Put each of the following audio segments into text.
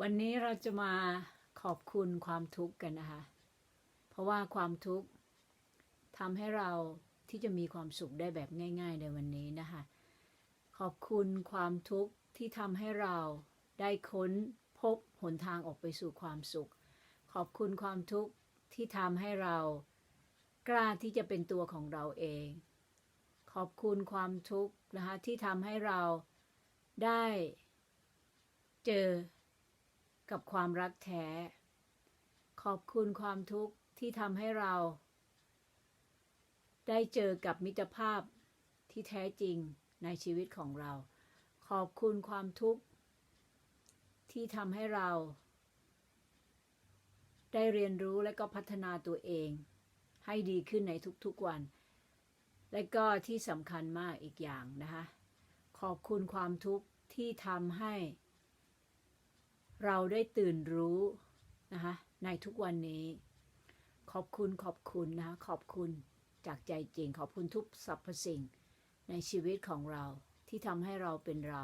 วันนี้เราจะมาขอบคุณความทุกข์กันนะคะ เพราะว่าความทุกข์ทำให้เราที่จะมีความสุขได้แบบง่าย ๆ ในวันนี้นะคะ ขอบคุณความทุกข์ที่ทำให้เราได้ค้นพบหนทางออกไปสู่ความสุข ขอบคุณความทุกข์ที่ทำให้เรากล้าที่จะเป็นตัวของเราเอง ขอบคุณความทุกข์นะคะที่ทำให้เราได้เจอ กับความรักแท้ ขอบคุณความทุกข์ที่ทำให้เรา ได้เจอกับมิตรภาพที่แท้จริงในชีวิตของเรา ขอบคุณความทุกข์ที่ทำให้เรา ได้เรียนรู้และก็พัฒนาตัวเอง ให้ดีขึ้นในทุกๆวัน และก็ที่สำคัญมากอีกอย่างนะคะ ขอบคุณความทุกข์ที่ทำให้ เราได้ตื่นรู้นะคะในทุกวันนี้ ขอบคุณขอบคุณนะคะขอบคุณจากใจจริง ขอบคุณทุกสรรพสิ่งในชีวิตของเราที่ทำให้เราเป็นเรา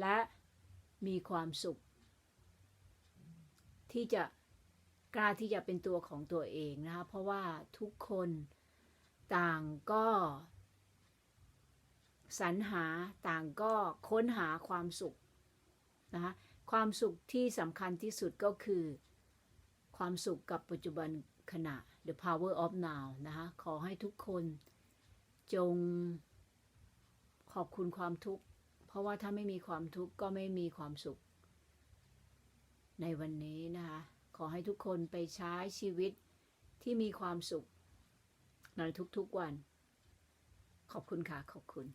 และมีความสุข ที่จะกล้าที่จะเป็นตัวของตัวเองนะคะเพราะว่าทุกคนต่างก็สรรหาต่างก็ค้นหาความสุขนะคะ ความสุขที่สำคัญที่สุดก็คือ ความสุขกับปัจจุบันขณะ the power of now นะคะขอให้ทุกคนจงขอบคุณความทุกข์ เพราะว่าถ้าไม่มีความทุกข์ก็ไม่มีความสุข ในวันนี้นะคะ ขอให้ทุกคนไปใช้ชีวิตที่มีความสุขในทุกๆวัน ขอบคุณค่ะ ขอบคุณ